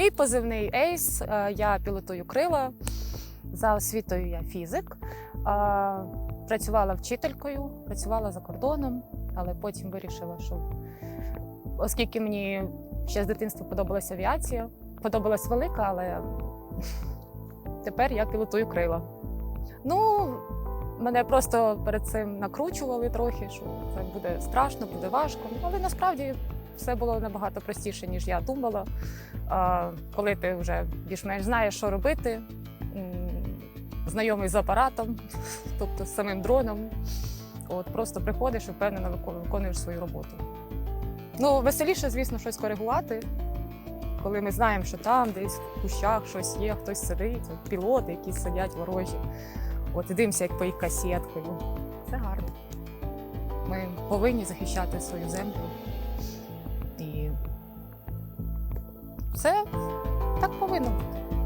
Мій позивний Ейс. Е, Я пілотую крила. За освітою я фізик. Е, Працювала вчителькою, працювала за кордоном, але потім вирішила, що оскільки мені ще з дитинства подобалася авіація, подобалась велика, але тепер я пілотую крила. Ну, мене просто перед цим накручували трохи, що це буде страшно, буде важко. Але насправді все було набагато простіше, ніж я думала. Коли ти вже більш-менш знаєш, що робити, знайомий з апаратом, тобто з самим дроном, от просто приходиш і впевнено виконуєш, свою роботу. Ну, веселіше, звісно, щось коригувати. Коли ми знаємо, що там десь в кущах щось є, хтось сидить, от пілоти, які сидять ворожі. От і дивимося, як по їх касеткою. Це гарно. Ми повинні захищати свою землю. Все так повинно бути.